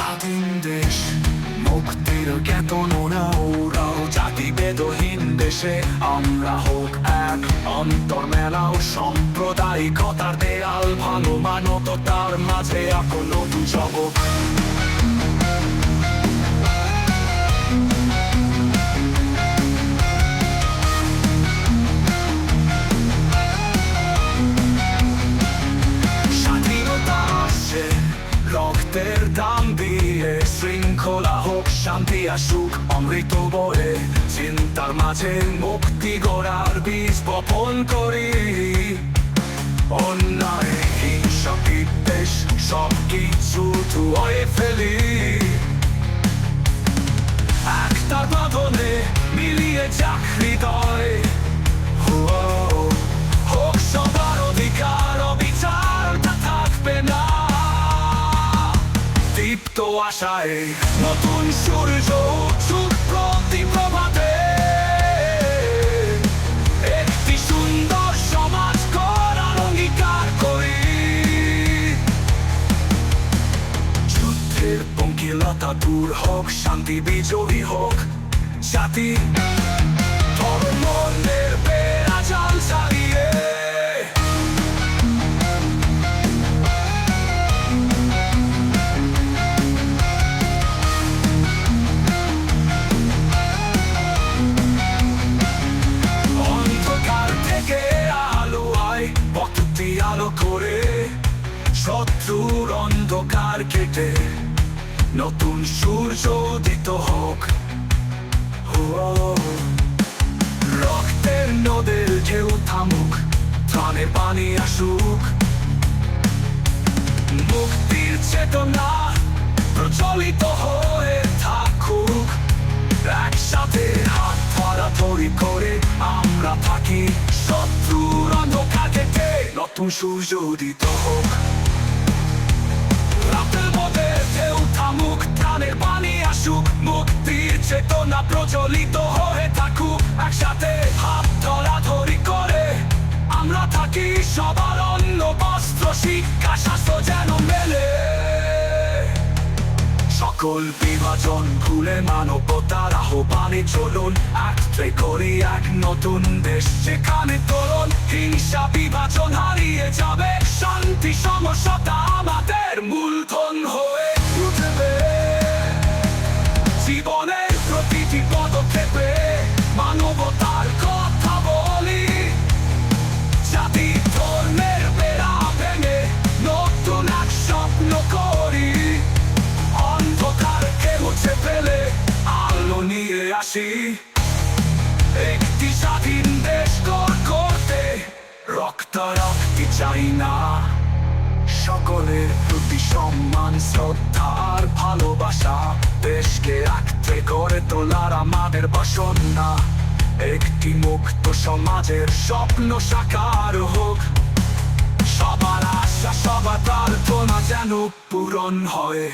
স্বাধীন দেশ মুক্তির কেতন ওরাও জাতিভেদহীন দেশে। আমরা হোক এক অন্তর মেলাও সাম্প্রদায়িকতার দেয়াল, ভালো মানবতার মাঝে এখনও নতুন হোক শান্তি আসুক অমৃত বলে চিন্তার মাঝে মুক্তি গড়ার বীজ বপন করি। আশায় নতুন সূর্য প্রতি প্রভাতে একটি সুন্দর সমাজ করার অঙ্গীকার করি। যুদ্ধের পঙ্কিলতা দূর হোক, শান্তি বিজয়ী হোক, জাতি নতুন সূর্য হোক রক্তের নদের ঢেউ থামুক ত্রাণে পানি আসুক মুক্তির চেতনা প্রচলিত হয়ে থাকুক একসাথে হাত ধরাধরি করে আমরা থাকি শত্রুর অন্ধকার কেটে নতুন সূর্য উদিত হোক রাতের প্রচলিত হয়ে থাকুক, একসাথে হাত ধরাধরি করে। আমরা থাকি সবার অন্য বস্ত্র, শিক্ষা, স্বাস্থ্য যেন মেলে। সকল বিভাজন ভুলে মানবতার আহ্বানে চলুন একত্রে করি এক নতুন দেশ, যেখানে তরুণ হিংসা বিভাজন হারিয়ে যাবে। শান্তি সমস্যাটা আমাদের মূলধন হয়ে নিয়ে একটি স্বাধীন দেশ গড় করতে রক্ত রক্তি চাই না। সকলের প্রতি সম্মান, শ্রদ্ধা আর ভালোবাসা দেশকে একত্রে করে তোলার আমাদের বাসনা। একটি মুক্ত সমাজের স্বপ্ন সাকার হোক। সবার আশা, সবার প্রার্থনা যেন পূরণ হয়।